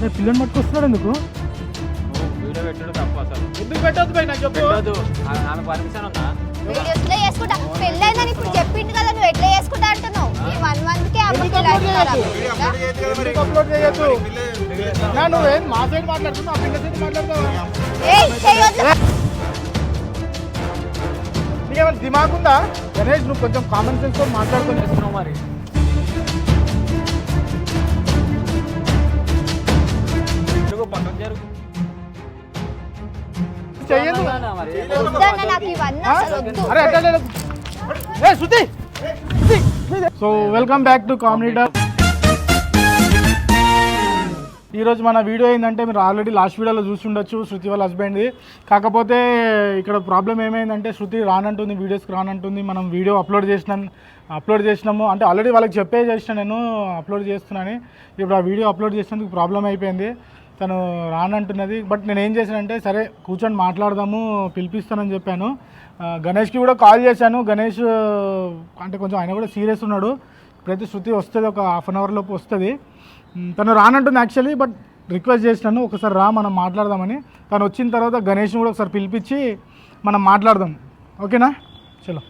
నేను పిల్లని పట్టుకొస్తున్నాడు ఎందుకు? వీడియో పెట్టడం తప్పు అసలు. ఎందుకు పెట్టొద్దు భయ్ నాకు చెప్పు. పెట్టదు ఆమె పర్మిషన్ ఉందా? వీడియోస్లో చేసుకుంటా? పెళ్ళైందని ఇప్పుడు చెప్పిండు కదా నువ్వు ఎట్లా చేసుకుంటా అంటున్నావు? ఈ వన్ మంత్ కే అమ్మకి ఎందుకు లైఫ్ upload ఖరాబ్ చేయొద్దు? అయిందా? ఎందుకు అప్లోడ్ చేయొద్దు? నా నువ్వేం మా సైడ్ మాట్లాడుతున్నావు? ఆ పిల్ల సైడ్ మాట్లాడతావా ఏయ్ చేయొద్దు. నీకేమైనా దిమాగ్ ఉందా? గణేష్ నువ్వు కొంచెం కామన్ సెన్స్తో మాట్లాడుకుని చేస్తున్నావు మరి. జరుగు, పక్కకు జరుగు. చెయ్యదు అన్నా మరి. వద్దన్న నాకు ఇవన్నీ అసలు వద్దు. అరే అట్లా లేదు. ఏ Shruti! So welcome back to comedy dog ఈరోజు మన వీడియో ఏంటంటే మీరు ఆల్రెడీ లాస్ట్ వీడియోలో చూసి ఉండొచ్చు శృతి వాళ్ళ హస్బెండ్ది. కాకపోతే ఇక్కడ ప్రాబ్లం ఏమైందంటే శృతి రానంటుంది వీడియోస్కి రానంటుంది. మనం వీడియో అప్లోడ్ చేసినాం అప్లోడ్ చేసినాము. అంటే ఆల్రెడీ వాళ్ళకి చెప్పే చేసిన నేను అప్లోడ్ చేస్తున్నానని ఇప్పుడు ఆ వీడియో అప్లోడ్ చేసినందుకు ప్రాబ్లం అయిపోయింది. తను రానంటున్నది. బట్ నేను ఏం చేశానంటే సరే కూర్చొని మాట్లాడదాము పిలిపిస్తానని చెప్పాను. గణేష్కి కూడా కాల్ చేశాను. గణేష్ అంటే కొంచెం ఆయన కూడా సీరియస్ ఉన్నాడు. ప్రతి శృతి వస్తుంది ఒక హాఫ్ అన్ అవర్ లోపు వస్తుంది. తను రానంటుంది యాక్చువల్లీ బట్ రిక్వెస్ట్ చేసినాను ఒకసారి రా మనం మాట్లాడదామని. తను వచ్చిన తర్వాత గణేష్ని కూడా ఒకసారి పిలిపించి మనం మాట్లాడదాం. ఓకేనా? చలో.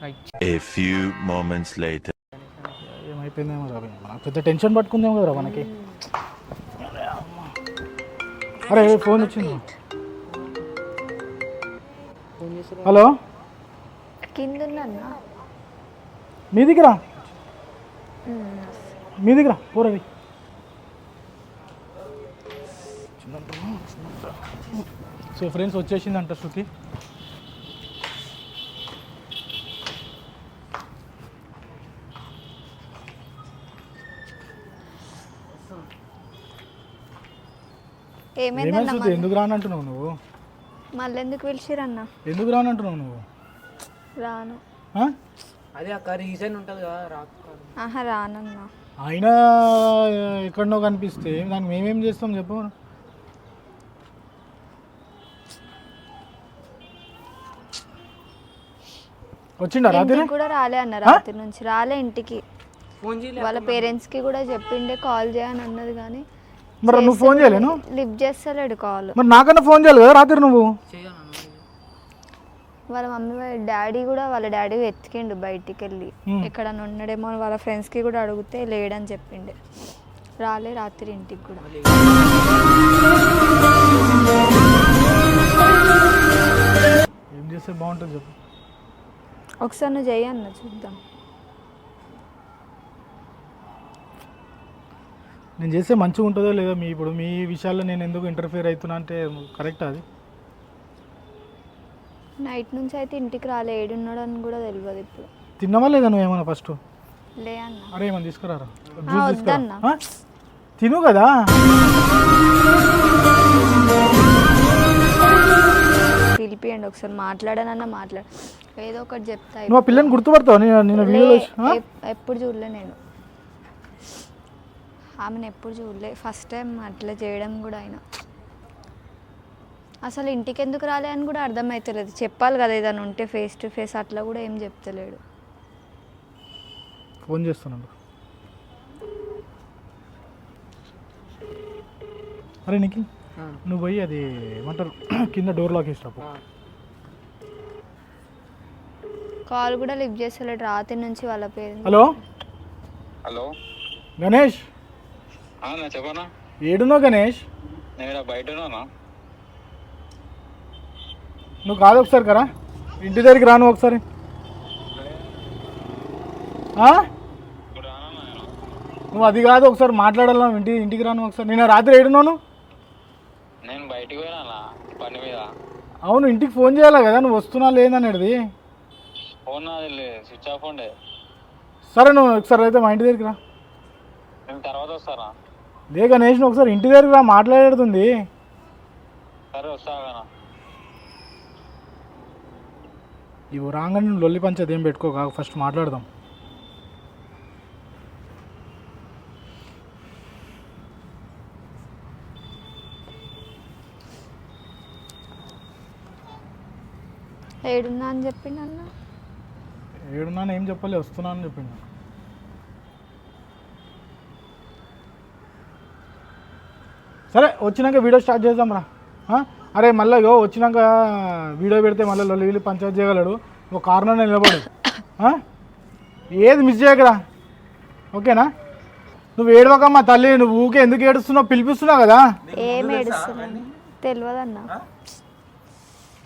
ఏమైపోయిందేమో రా పెద్ద టెన్షన్ పట్టుకుందేమో కదరా మనకి. అరే ఫోన్ వచ్చింది హలో? కింద మీ దగ్గర? మీ దగ్గర? పూరవి సో ఫ్రెండ్స్ వచ్చేసిందంట శృతి. ఏమైనా ఏమైందన్న శృతి ఎందుకు రానంటున్నావు నువ్వు? మళ్ళీ ఎందుకు పిలిచిరన్న ఎందుకు రానంటున్నావు నువ్వు? రాను. ఆ? అదే అక్క రీజన్ ఉంటుంది కదా రాకు ఆహా రానన్నా. అయినా ఎక్కడనో కనిపిస్తే దానికి మేమేం చేస్తాం చెప్పు. వచ్చిండా రాత్రి? కూడా రాలే అన్న రాత్రి నుంచి. రాలే ఇంటికి. వాళ్ళ పేరెంట్స్కి కూడా చెప్పిండే కాల్ చేయని అన్నది కానీ మరి నువ్వు ఫోన్ చేయలేను? లిఫ్ట్ చేస్తలేడు కాల్ మరి నాకన్నా ఫోన్ చేయాలి కదా రాత్రి నువ్వు? వాళ్ళ మమ్మీ వాళ్ళ డాడీ కూడా వాళ్ళ డాడీ వెతికిండు బయటికి వెళ్ళి. ఎక్కడన్నా ఉన్నాడేమో అని వాళ్ళ ఫ్రెండ్స్కి కూడా అడిగితే లేడని చెప్పిండే. రాలే రాత్రి ఇంటికి కూడా. ఏం చేస్తే బాగుంటుంది చెప్పు. ఒకసారి నువ్వు చెయ్యి అన్న చూద్దాం. నేను చేస్తే మంచిగా ఉంటుందో లేదో మీ ఇప్పుడు మీ విషయాల్లో నేను ఎందుకు ఇంటర్ఫియర్ అవుతున్నా అంటే కరెక్ట్ అది? నైట్ నుంచి అయితే ఇంటికి రాలే ఏడున్నాడు అని కూడా తెలియదు ఇప్పుడు. తిన్నావా లేదా నువ్వు ఏమన్నా ఫస్ట్ లే అన్న. అరే ఏమన్నా తీసుకురారా? జ్యూస్ తీసుకురా. వద్దన్నా. ఆ? తిను కదా? పిలిపియండి ఒకసారి మాట్లాడానన్న మాట్లాడ ఏదో ఒకటి చెప్తా నువ్వు ఆ పిల్లని గుర్తుపడతావు? నేను వీడియోలో ఎప్పుడు చూడలే నేను. ఆమెను ఎప్పుడు చూడలే. ఫస్ట్ టైం అట్లా చేయడం కూడా అయినా. అసలు ఇంటికి ఎందుకు రాలే అని కూడా అర్థమవుతలేదు చెప్పాలి కదా ఏదైనా ఉంటే ఫేస్ టు ఫేస్ అట్లా కూడా ఏం చెప్తలేడు. ఫోన్ చేస్తున్నాడు అరే నిఖిల్ నువ్వు పోయి అది ఏమంటారు కింద డోర్ లాక్ వేసినప్పుడు కాల్ కూడా లిఫ్ట్ చేస్తలేడు. రాత్రి నుంచి వాళ్ళ పేరు. హలో? హలో? గణేష్? ఆ, నా చెప్పనా? ఏడున్నావు గణేష్? నేను బయట నువ్వు కాదు ఒకసారి కరా. ఇంటి దగ్గరికి రాను ఒకసారి. నువ్వు అది కాదు ఒకసారి మాట్లాడాలా? ఇంటి ఇంటికి రాను ఒకసారి. నేను రాత్రి ఏడున్నాను నేను బయటికి పోయినా పని మీద. అవును ఇంటికి ఫోన్ చేయాలి కదా? నువ్వు వస్తున్నా లేదనేది ఫోన్ స్విచ్ ఆఫ్ ఉండే. సరే నువ్వు ఒకసారి అయితే మా ఇంటి దగ్గరికి రా. నేను తర్వాత వస్తానా? లే గణేష్ ఒకసారి ఇంటి దగ్గరికి రా మాట్లాడేది సరే వస్తా కదా ఇవి రాగానే నువ్వు లొల్లి పంచేది ఏం పెట్టుకో ఫస్ట్ మాట్లాడదాం. ఏడున్నా అని చెప్పిండు అన్న. ఏడున్నాను ఏం చెప్పాలి వస్తున్నాను అని చెప్పిండు. సరే వచ్చినాక వీడియో స్టార్ట్ చేద్దాం రా? అరే మళ్ళీ వచ్చినాక వీడియో పెడితే మళ్ళీ లొల్లి వీళ్ళు పంచాయతీ చేయగలడు. ఒక కారణం నిలబడు. ఆ? ఏది మిస్ చేయకరా? ఓకేనా? నువ్వు ఏడవకమ్మా తల్లి నువ్వు ఊకే ఎందుకు ఏడుస్తున్నావు? పిలిపిస్తున్నావు కదా? ఏం ఏడుస్తున్నాను తెలియదన్నా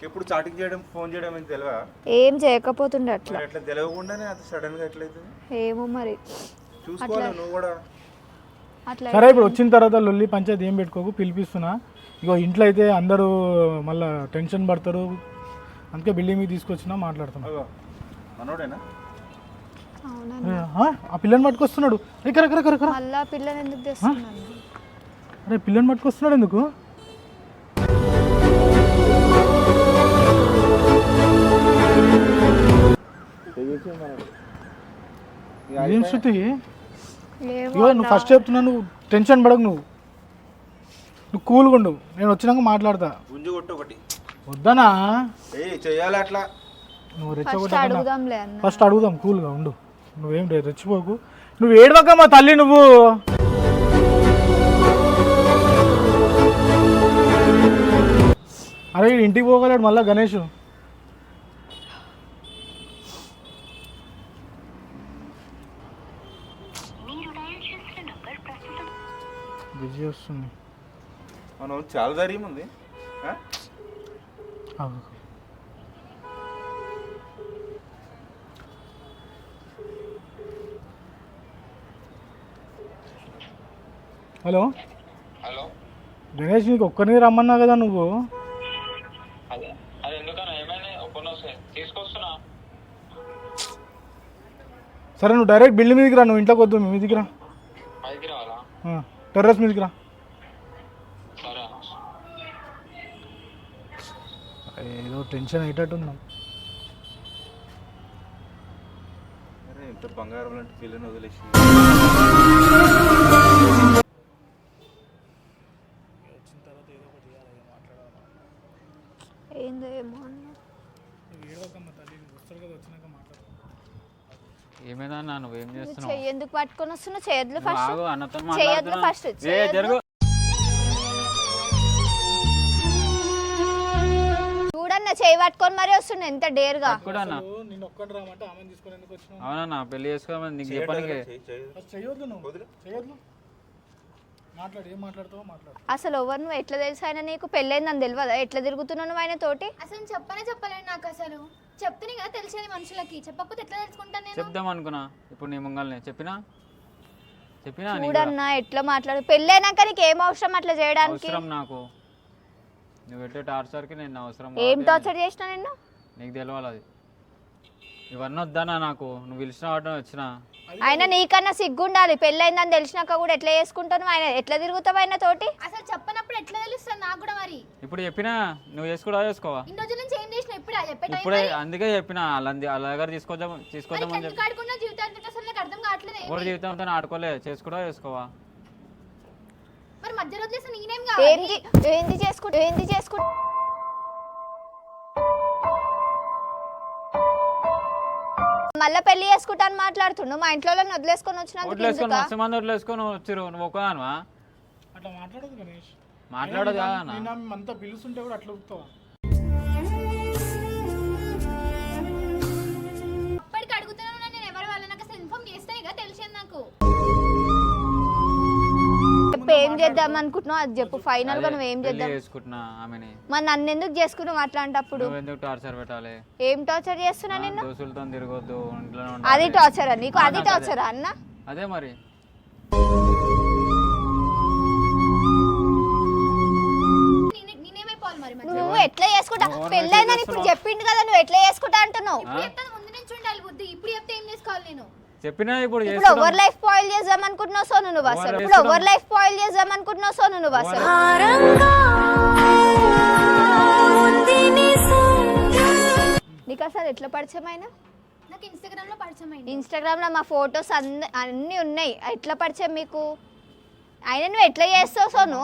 ఎప్పుడు చాటింగ్ చేయడం ఫోన్ చేయడం అని తెలియదా ఏం చేయకపోతుండే అట్లా. అట్లా తెలియకుండానే అంత సడన్గా ఎట్లయితుంది? ఏమో మరి. చూసుకోవాలి నువ్వు కూడా? సరే ఇప్పుడు వచ్చిన తర్వాత లొల్లి పంచాయతీ ఏం పెట్టుకోకు? పిలిపిస్తున్నా. ఇగో ఇంట్లో అయితే అందరూ మళ్ళీ టెన్షన్ పడతారు. అందుకే బిల్డింగ్ మీద తీసుకొచ్చినా మాట్లాడుతున్నా. ఆ? పిల్లని పట్టుకొస్తున్నాడు. రే కర కర కర మళ్ళా పిల్లని ఎందుకు తెస్తున్నాను అరే పిల్లని పట్టుకొస్తున్నాడు ఎందుకు? ఏం శృతి? ఇగో నువ్వు ఫస్ట్ చెప్తున్నా నువ్వు టెన్షన్ పడకు నువ్వు. నువ్వు కూల్గా ఉండు. నేను వచ్చినాక మాట్లాడతా. గుంజు కొట్టు ఒకటి. వద్దనా? ఏ చెయ్యాలి అట్లా. నువ్వు ఫస్ట్ రెచ్చగొట్టకుండా అడుగుదాంలే అన్న. ఫస్ట్ అడుగుదాం కూల్గా ఉండు. నువ్వేం రే- రెచ్చిపోకు. నువ్వు ఏడవకమ్మా తల్లి నువ్వు. అరే ఇంటికి పోగలడు మళ్ళా గణేష్. బిజీ వస్తుంది. మనం చాలా ధైర్యం ఉంది. ఆ? ఆగు. హలో? హలో? గణేష్ నీకు ఒక్కరిని రమ్మన్నా కదా నువ్వు? సరే నువ్వు డైరెక్ట్ బిల్డింగ్ మీదకి రా నువ్వు ఇంట్లోకి వద్దు మీ మీదకి రా. టెర్రస్ మీదకి రా. ఏదో టెన్షన్ అయ్యేటట్టు అరే ఇంత బంగారం లాంటి పిల్లని వదిలేసి ఏందో ఏమో అన్న ఏమైందన్నా నువ్వేం నువ్వు చేస్తున్నావు చెయ్యి ఎందుకు పట్టుకొని వస్తున్నావు? చేయొద్దు ఫస్ట్. ఆగు అన్నతో చేయొద్దు. ఫస్ట్. ఏ చేయొద్దు. జరుగు చూడన్న చేయి పట్టుకొని మరీ వస్తుండే ఎంత డేర్గా. కూడా అన్న. నిన్ను ఒక్కటి రామంటే ఆమెను తీసుకొని ఎందుకు వచ్చినావు? అవునన్నా పెళ్ళి చేసుకోమని నీకు చెప్పడానికి. నువ్వు. మాట్లాడు ఏం మాట్లాడతావో మాట్లాడు. అసలు ఎవరు నువ్వు? ఎట్లా తెలుసు ఆయన నీకు? పెళ్ళైందని తెలియదా? ఎట్లా తిరుగుతున్నావు నువ్వు ఆయన తోటి అసలు చెప్పనే చెప్పలేను నాకు అసలు. చెప్తేనే కదా తెలిసేది మనుషులకి. చెప్పకపోతే ఎట్లా తెలుసుకుంటాను నేను? చెప్దాం అనుకున్నా. ఇప్పుడు నీ ముంగల్ని. చెప్పినా? చెప్పినా నీకు చూడన్నా ఎట్లా మాట్లాడు? పెళ్ళైనాక నీకు ఏం అవసరం అట్లా చేయడానికి? అవసరం నాకు. నువ్వు పెట్టే టార్చర్కి నేను అవసరం ఏం కాబట్టి టార్చర్ చేసినా నిన్ను? నీకు తెలియాలి అది. ఇవన్నీ వద్దనా నాకు. నువ్వు పిలిచిన వాటిని వచ్చిన. ఆయన నీకన్నా సిగ్గుండాలి. పెళ్ళైందని తెలిసినాక కూడా ఎట్లా చేసుకుంటావు? ఆయన ఎట్లా తిరుగుతావు ఆయన తోటి? అసలు చెప్పనప్పుడు ఎట్లా తెలుస్తుంది నాకు కూడా మరి? ఇప్పుడు చెప్పినా? నువ్వు చేసుకుంటా చేసుకోవా? ఇన్ని రోజుల నుంచి ఏం చేసిన ఇప్పుడే చెప్పే టైం ఇప్పుడే అందుకే చెప్పిన వాళ్ళ దగ్గర తీసుకొద్దాం మరి తీసుకొద్దామని చెప్పి. ఆడుకున్న జీవితాంతం అసలు నాకు అర్థం కావట్లేదు. ఏమి. కూడా జీవితంతో ఆడుకోలే చేసుకుంటా చేసుకోవా? మరి మధ్య వదిలేసి నేనేం ఏంది? కావాలి? ఏంది చేసుకుంటా ఏంది చేసుకుంటా మళ్ళా పెళ్ళి చేసుకుంటా అని మాట్లాడుతుండు. మా ఇంట్లో వాళ్ళని వదిలేసుకొని వచ్చినందుకు వదిలేసుకొని ఎందుకా? మస్తు మంది వదిలేసుకొని వచ్చిరు నువ్వు ఒక్కదానివా? అట్లా మాట్లాడదు గణేష్. మాట్లాడదు కదా అన్న. నేను ఆమె అంతా పిలుస్తుంటే కూడా అట్లా ఏం చేద్దాం అనుకుంటున్నావు అది చెప్పు. ఫైనల్గా నువ్వు ఏం చేద్దాం? చేసుకుంటున్నా ఆమెని. మరి నన్ను ఎందుకు చేసుకున్నావు అట్లాంటప్పుడు? నువ్వు ఎందుకు టార్చర్ పెట్టాలి? ఏం టార్చర్ చేస్తున్నా నిన్ను? దోసులతో తిరగొద్దు ఇంట్లో అది టార్చరా నీకు అది నాకు అదే. టార్చరా అన్న? అదే మరి. నువ్వు ఎట్లా చేసుకుంటా? పెళ్ళైందని ఇప్పుడు చెప్పిండు కదా నువ్వు ఎట్లా చేసుకుంటా అంటున్నావు? ఇప్పుడు చెప్తాను ముందు నుంచి ఉండాలి బుద్ధి. ఇప్పుడు చెప్తే ఏం చేసుకోవాలి నేను? చెప్పినా ఇప్పుడు ఇప్పుడు. ఎవరి లైఫ్ పాయిల్ చేద్దాం అనుకుంటున్నావు సోను నువ్వు అసలు. ఇప్పుడు చేస్తున్నావు? లైఫ్ పాయిల్ చేద్దాం అనుకుంటున్నావు సోను నువ్వు అసలు. నీకు అసలు ఎట్లా పరిచయం అయినా? నాకు ఇన్స్టాగ్రామ్లో పరిచయం అయింది. ఇన్స్టాగ్రామ్లో మా ఫొటోస్ అన్ని అన్నీ ఉన్నాయి. ఎట్లా పరిచయం మీకు? అయినా నువ్వు ఎట్లా చేస్తావు సోను?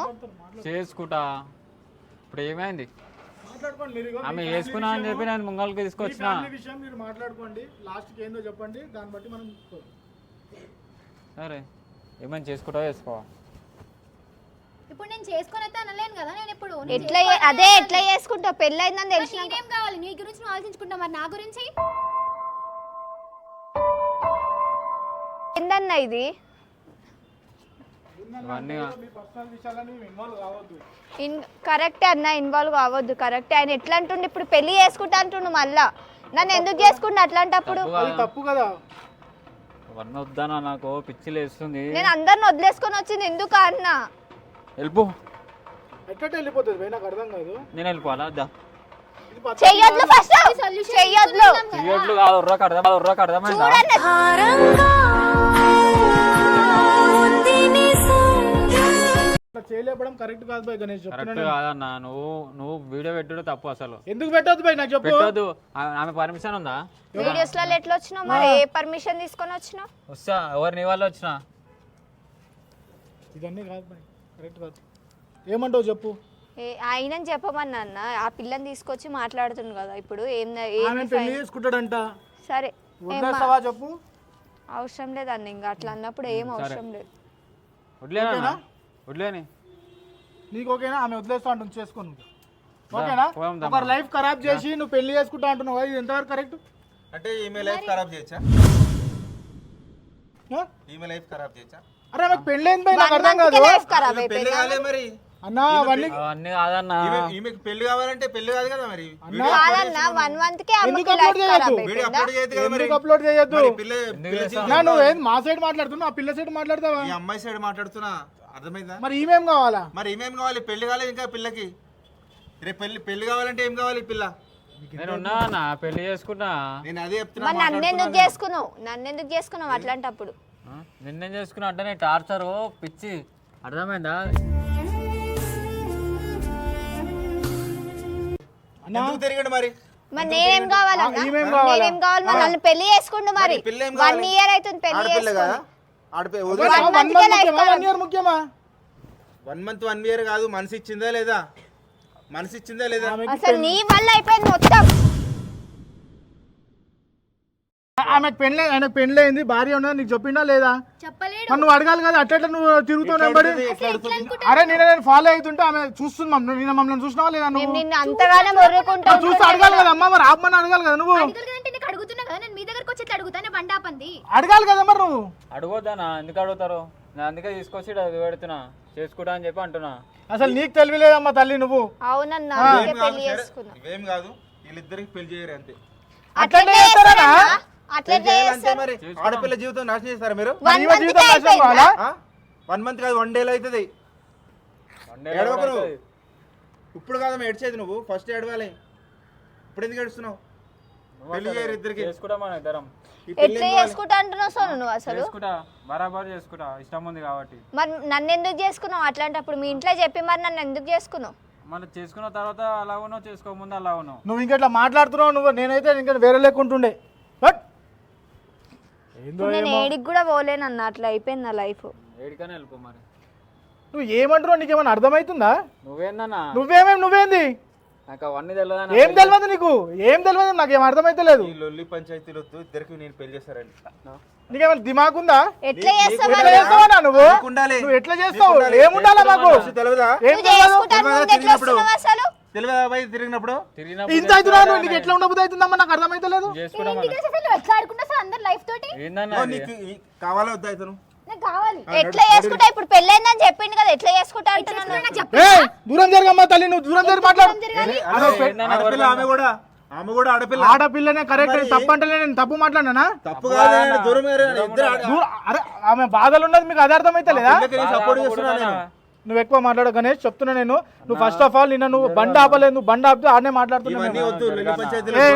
చేసుకుంటా. ఇప్పుడు ఏమైంది? ఆమె వేసుకున్నా అని చెప్పి నేను ముంగల్కి తీసుకొచ్చిన? విషయం మీరు మాట్లాడుకోండి లాస్ట్కి ఏందో చెప్పండి దాన్ని బట్టి మనం సరే ఏమైనా చేసుకుంటా చేసుకోవా ఇప్పుడు నేను చేసుకొని అయితే అనలేను కదా నేను ఇప్పుడు నేను ఎట్లా చే- అదే ఎట్లా చేసుకుంటావు? పెళ్ళి అయిందని మరి తెలిసిన నేనేం కావాలి? నీ గురించి నువ్వు ఆలోచించుకుంటా మరి నా గురించి? ఏందన్నా ఇది? ఇవన్నీ ఇన్ కరెక్టే అన్న ఇన్వాల్వ్ కావద్దు కరెక్టే. ఆయన ఎట్లా అంటుండు ఇప్పుడు పెళ్ళి చేసుకుంటా అంటుండు మళ్ళా. నన్ను ఎందుకు చేసుకుంటా అట్లాంటప్పుడు? తప్పు అది కాదా? తప్పు కదా. ఇవన్నీ వద్దానా నాకు పిచ్చి లేస్తుంది. నేను అందరిని వదిలేసుకొని వచ్చింది ఎందుకు అన్న? వెళ్ళిపో. ఎట్లా వెళ్ళిపోతుంది? నాకు అర్థం కాదు. నేను వెళ్ళిపోవాలా? చెయ్యొద్దు ఫస్ట్ చెయ్యొద్దు. చెయ్యట్లు కాదు. చేయలేపడం కరెక్ట్ కాదు గణేష్ కరెక్ట్ చెప్తున్నాను కాదన్నా నువ్వు నువ్వు వీడియో పెట్టుడు తప్పు అసలు. ఎందుకు పెట్టొద్దు నాకు చెప్పు. పెట్టొద్దు. ఆ- ఆమె పర్మిషన్ ఉందా? వీడియోస్లలో ఎట్లా వచ్చినావు? మరి ఏ పర్మిషన్ తీసుకొని వచ్చినావు? వస్తా ఎవరు నీ వాళ్ళు వచ్చినా? ఇదన్నీ కాదు కరెక్ట్ కాదు. ఏమంటావు చెప్పు. ఏ ఆయనని చెప్పమన్నా అన్న ఆ పిల్లని తీసుకొచ్చి మాట్లాడుతుంది కదా ఇప్పుడు ఏం ఆమె ఏం పెళ్ళి చేసుకుంటాడంట. సరే ఏం వదిలేస్తావా చెప్పు. అవసరం లేదు అన్న ఇంకా అట్లా అన్నప్పుడు ఏం అవసరం లేదు. వడ్లేనా వడ్లేని నీకు ఓకేనా ఆమె వదిలేస్తా అంటుంది చేసుకో నువ్వు ఓకేనా? పోదాం లైఫ్ ఖరాబ్ చేసి నువ్వు పెళ్ళి చేసుకుంటా అంటున్నావు కదా, ఇది ఎంతవరకు కరెక్ట్? అంటే ఈమె లైఫ్ ఖరాబ్ చేయొచ్చా ఈమె లైఫ్ ఖరాబ్ చేయొచ్చా అరే ఆమెకు పెళ్ళి అయింది నాకు అర్థం కాదు. లైఫ్ ఖరాబ్ ఈమె పెళ్ళి కాలే మరి. అన్నా అవన్నీ అవన్నీ కాదన్నా. ఈమె ఈమెకి పెళ్ళి కావాలంటే పెళ్ళి కాదు కదా మరి. కాదన్న వన్ మంత్కి అమ్మకి లైఫ్ ఖరాబ్ చేయొద్దు? వీడియో అయిపోయిందా అప్లోడ్ చేయదు కదా మరి. ఎందుకు అప్లోడ్ చేయొద్దు? మరి పిల్ల? నా నువ్వు ఏం మా సైడ్ మాట్లాడుతున్నావు ఆ పిల్ల సైడ్ మాట్లాడతావా? ఈ అమ్మాయి సైడ్ మాట్లాడుతున్నా. అర్థమైందా? మరి ఈమెం కావాలా? మరి ఏమేం కావాలి? పెళ్ళి కాలేదు ఇంకా పిల్లకి. రేపు పెళ్ళి పెళ్ళి కావాలంటే ఏం కావాలి పిల్ల? నేను ఉన్నా అన్న పెళ్ళి చేసుకున్నా. నేను అదే చెప్తున్నా మరి నన్ను ఎందుకు చేసుకున్నావు? నన్ను ఎందుకు చేసుకున్నావు అట్లాంటప్పుడు? ఆ? నిన్నేం చేసుకున్నా అంటే నేను టార్చర్ పిచ్చి. అర్థమైందా? ఎందుకు తిరిగాడు మరి? మరి నేనేం కావాలన్నా? కావాలా? నేనేం కావాలి? మరి నన్ను పెళ్ళి చేసుకుండు మరి. మరి పిల్ల ఏం వన్ కావాలి? ఇయర్ అవుతుంది పెళ్ళి ఆడపిల్ల కదా చేసుకుని. ఆడపిల్ల ముఖ్యమా. వన్ ఇయర్ ముఖ్యమా? వన్ మంత్ వన్ ఇయర్ కాదు మనసు ఇచ్చిందా లేదా? మనసు ఇచ్చిందా లేదా? అసలు నీ వల్ల అయిపోయింది మొత్తం. ఆమెకు పెళ్ళి ఆయనకు పెళ్ళి అయింది భార్య ఉన్నది నీకు చెప్పిండా లేదా? చెప్పలేడు. మరి నువ్వు అడగాలి కదా అట్లా నువ్వు తిరుగుతావు నెంబడి? అరే నేను నేను ఫాలో అవుతుంటే ఆమె చూస్తుంది మమ్మల్ని. నేను మమ్మల్ని చూసినావా లేదా నువ్వు? నిన్ను అంతగానే చూస్తే అడగాలి కదా అమ్మ మరి ఆపమని అడగాలి కదా నువ్వు అడగలు కదంటే నీకు అడుగుతున్నా కదా ఇట్లా అడుగుతానే బండాపంది అడగాలి కదా మరి నువ్వు. అడగొద్దానా ఎందుకు అడుగుతారు? నేను అందుకే తీసుకొచ్చి ఈడ పెడుతున్నా. చేసుకుంటా అని చెప్పి అంటున్నా. అసలు నీకు తెలివిలేదమ్మా తల్లి నువ్వు. అవునన్నా అందుకే పెళ్ళి. చేసుకున్నా. ఇవేం కాదు వీళ్ళిద్దరికి పెళ్ళి చేయరు అంతే. అట్లనే చేస్తారా? చేస్తారన్నా? అట్లనే పెళ్ళి చేయాలంటే చేస్తారు. మరి. ఆడపిల్ల జీవితం నాశనం చేస్తారా మీరు? వన్ జీవితం నాశనం అయిపోయిందా? కావాలా? వన్ మంత్ కాదు వన్ డేలో అవుతుంది. ఏడవకు నువ్వు. అవుతుంది. ఇప్పుడు కాదమ్మా ఏడ్చేది నువ్వు. ఫస్ట్ ఏడవాలి. ఇప్పుడు ఎందుకు ఏడుస్తున్నావు? పెళ్ళి అసలు చేయరు ఇద్దరికి చేసుకుంటా మన ఇద్దరం. ఈ పెళ్ళి ఎట్లా ఏం కావాలి? చేసుకుంటా అంటున్నావు సోను నువ్వు అసలు? చేసుకుంటా బరాబర్ చేసుకుంటా. ఇష్టం ఉంది కాబట్టి. మరి నన్ను ఎందుకు చేసుకున్నావు? అట్లాంటప్పుడు మీ ఇంట్లో చెప్పి మరి నన్ను ఎందుకు చేసుకున్నావు? మళ్ళీ చేసుకున్న తర్వాత అలా ఉన్నావు చేసుకోకముందు అలా ఉన్నావు. నువ్వు ఇంకెట్లా మాట్లాడుతున్నావు? నువ్వు నేనైతే ఇంకా వేరే లేకుంటుండే. బట్ నేను ఏడికి కూడా పోలేనన్న అట్లా అయిపోయింది నా లైఫ్. ఏడికనే వెళ్ళిపో మరి. నువ్వు ఏమంటున్నావు? నీకేమైనా అర్థమవుతుందా? నువ్వేందన్నా? నువ్వేమేం నువ్వేంది? నాకు అవన్నీ తెలియదా ఏం తెలియదు నీకు? ఏం తెలియదు నాకేం అర్థమైతలేదు ఈ లొల్లి పంచాయతీలు వద్దు ఇద్దరికి నేను పెళ్ళి చేస్తారండి నీకేమైనా దిమాగ్ ఉందా? ఎట్లా చేస్తావు ఎట్లా చేస్తావా నువ్వు? నీకు ఉండాలి. నువ్వు ఎట్లా చేస్తావు? నీకు. ఏముండాలా మాకు? ఫస్ట్ తెలియదా ఏం నువ్వు తెలియదు తిరిగినప్పుడు? అసలు? తెలియదా ఇంత అవుతున్నా నువ్వు నీకు ఎట్లా ఉండబుద్ధి అవుతుందమ్మా నాకు ఎట్లా సార్ అందరు లైఫ్ తోటి? ఏందన్నా? నీకు కావాలా వద్దా నాకు కావాలి. ఎట్లా చేసుకుంటా? ఇప్పుడు పెళ్ళైందని చెప్పిండు కదా ఎట్లా చేసుకుంటా అంటున్నాను? నాకు చెప్ప. ఏ దూరం జరగమ్మా తల్లి నువ్వు దూరం జరిగి మాట్లాడు. అరే, ఏందన్నా ఆడపిల్ల ఆమె కూడా ఆమె కూడా ఆడపిల్ల. ఆడపిల్లనే కరెక్ట్ తప్పు అంటే నేను తప్పు మాట్లాడినా తప్పు కాదు దూరం అరే ఆమె బాధలు ఉన్నది మీకు అది అర్థమైతే లేదా పిల్లకి నేను సపోర్ట్ చేస్తున్నా నేను. నువ్వు ఎక్కువ మాట్లాడు గణేష్ చెప్తున్నా నేను. నువ్వు ఫస్ట్ ఆఫ్ ఆల్ నిన్న నువ్వు బండి ఆపలేదు నువ్వు బండి ఆపితే ఆడనే మాట్లాడుతున్నావు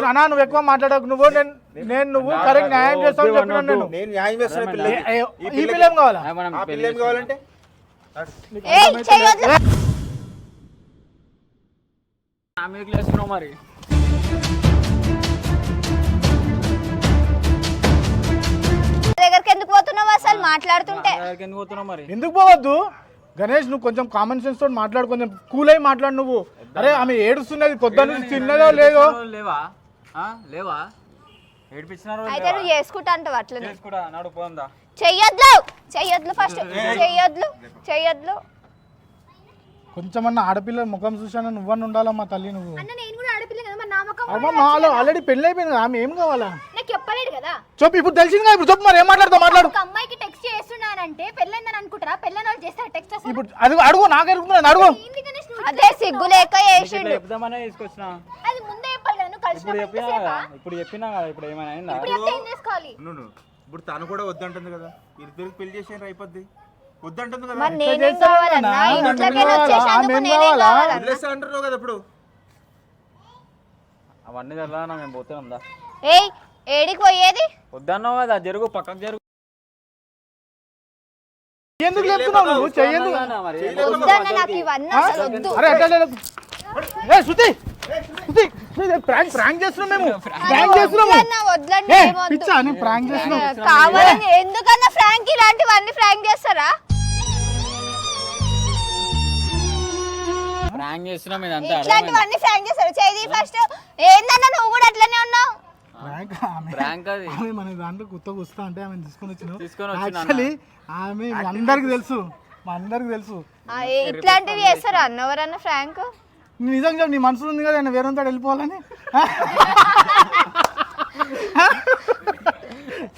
అన్నా నువ్వు ఎక్కువ మాట్లాడకు. నువ్వు నేను నేను నువ్వు కరెక్ట్ న్యాయం చేస్తావు చెప్పినాను నేను. నేను న్యాయం ఏ, ఈ పిల్ల ఏం కావాలా పిల్ల ఏం? కావాలంటే మరి. దగ్గరికి ఎందుకు పోతున్నావు అసలు? మాట్లాడుతుంటే నా దగ్గరికి ఎందుకు పోతున్నావు మరి? ఎందుకు పోవద్దు? గణేష్ నువ్వు కొంచెం కామన్ సెన్స్ తోటి మాట్లాడు కొంచెం కూల్ అయి మాట్లాడు నువ్వు. అరే ఆమె ఏడుస్తున్నది కొద్ది నుంచి చిన్నదో లేదో. లేవా? ఆ? లేవా? ఏడిపించినారు అయితే నువ్వు చేసుకుంటా అంటావు అట్లనే. చేసుకుంటా నడు పోందా చెయ్యొద్దు చెయ్యొద్దు ఫస్ట్ చెయ్యొద్దు చెయ్యొద్దు. కొంచెమన్నా ఆడపిల్ల ముఖం చూసాను నువ్వన్న ఉండాలమ్మా తల్లి నువ్వు? అన్న నేను కూడా ఆడపిల్ల కదా మరి నా ముఖం అమ్మ మాలో ఆల్రెడీ పెళ్ళి అయిపోయింది ఆమె ఏం కావాలా? కదా? చెప్పు ఇప్పుడు తెలిసింది కదా ఇప్పుడు చెప్పు మరి ఏం మాట్లాడుతావు మాట్లాడు. ఒక అమ్మాయికి టెక్స్ట్ చేస్తున్నానంటే పెళ్ళైందని అనుకుంటారా? పెళ్ళైన వాళ్ళు చేస్తారు టెక్స్ట్ అసలు? ఇప్పుడు అడుగు అడుగు నాకు అడుగుతున్నాను అడుగు. ఏంది గణేష్ నువ్వు అదే సిగ్గు లేక చేసిండు. చెప్దామనే తీసుకొచ్చిన. అది ముందే చెప్పాలి కదా నువ్వు ఇప్పుడు కలిసి చెప్పినా కదా ఇప్పుడు చెప్పినా కదా ఇప్పుడు ఏమైనా అయిందా? ఇప్పుడు చెప్తే ఏం చేసుకోవాలి? నువ్వు ఇప్పుడు తను కూడా వద్దంటుంది కదా. ఇద్దరికి పెళ్ళి చేసేయండి అయిపోద్ది. వద్దంటుంది కదా. మరి నేనేం కావాలన్నా? ఆమె ఇంట్లోకి ఏం కావాలా? వచ్చేసేందుకు ఆమె ఏం నేనేం కావాలా? కావాలన్నా? వదిలేస్తా అంటున్నావు కదా ఇప్పుడు. అవన్నీ తెల్లానా మేము పోతున్నాం దా ఏయ్ ఏడికి పోయేది? వద్దన్నావు కదా జరుగు పక్కకు జరుగు. ఎందుకు చెప్తున్నావు నువ్వు? చెయ్యందుకు అన్నా మరి. వద్దన్న నాకు ఇవన్నీ అసలు వద్దు. అరే అట్లా లేదు. ఏ శృతి! శృతి! ప్రాంక్ ప్రాంక్ చేస్తున్నాం మేము. ప్రాంక్ చేస్తున్నాము వద్దన్న వద్దన్న ఏ ఏమొద్దు. పిచ్చా నీ ప్రాంక్ చేస్తున్నాం. కావాలని ఎందుకన్నా ఫ్రాంక్ ఇలాంటివన్నీ ఫ్రాంక్ చేస్తారా? ప్రాంక్ చేస్తున్నాం ఇదంతా ఇట్లాంటివన్నీ ఫ్రాంక్ చేస్తారు? చేది ఫస్ట్ ఏందన్నా నువ్వు కూడా అట్లనే ఉన్నావు? ప్రాంక్ ఆమె. ప్రాంక్ అది. ఆమె మన దాంట్లో కొత్తగా వస్తా అంటే ఆమె తీసుకొని వచ్చినా యాక్చువల్లీ ఆమె మీ అందరికి తెలుసు. మా అందరికి తెలుసు. ఇట్లాంటివి చేస్తారా అన్న ఎవరన్నా ఫ్రాంక్ నిజంగా చెప్పు, నీ మనసులో ఉంది కదా వేరే వెళ్ళిపోవాలని?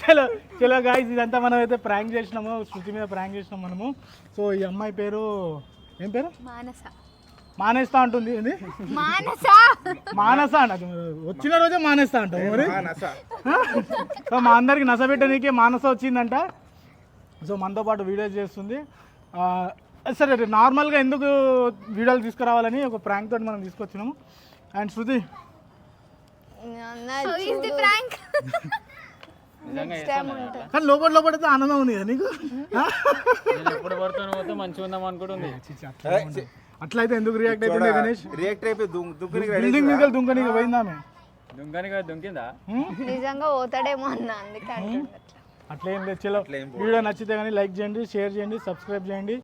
చలో చలో గాయస్ ఇదంతా మనం అయితే ప్రాంక్ చేసినాము శృతి మీద ప్రాంక్ చేసినాం మనము. సో ఈ అమ్మాయి పేరు ఏం పేరు? మానస. మానేస్తా అంటుంది ఏంది? మానస? మానస అంట. వచ్చిన రోజే మానేస్తా అంటాం మరి? నస సో మా అందరికి నసబెట్టడానికి మానస వచ్చిందంట. సో మనతో పాటు వీడియోస్ చేస్తుంది. ఆ, సరే నార్మల్గా ఎందుకు వీడియోలు తీసుకురావాలని ఒక ప్రాంక్ తోటి మనం తీసుకొచ్చినాము. అండ్ శృతి. ఉంటుంది కానీ లోపల లోపల అయితే ఆనందం ఉంది కదా నీకు? ఎప్పుడు పడుతాను పోతే మంచిగా ఉందాం. అనుకుంటుంది అట్లా అయితే ఎందుకు రియాక్ట్ అవుతుంది గణేష్? రియాక్ట్ అయిపోయి దుంకు దుక్కునికి రెడీ బిల్డింగ్ మీద దుంకనీకి పోయిందామె దుంకని కదా దుంకిందా? నిజంగా పోతాడేమో అన్న అందుకే అట్లా ఏం లేదు చలో. వీడియో నచ్చితే కానీ లైక్ చేయండి షేర్ చేయండి సబ్స్క్రైబ్ చేయండి.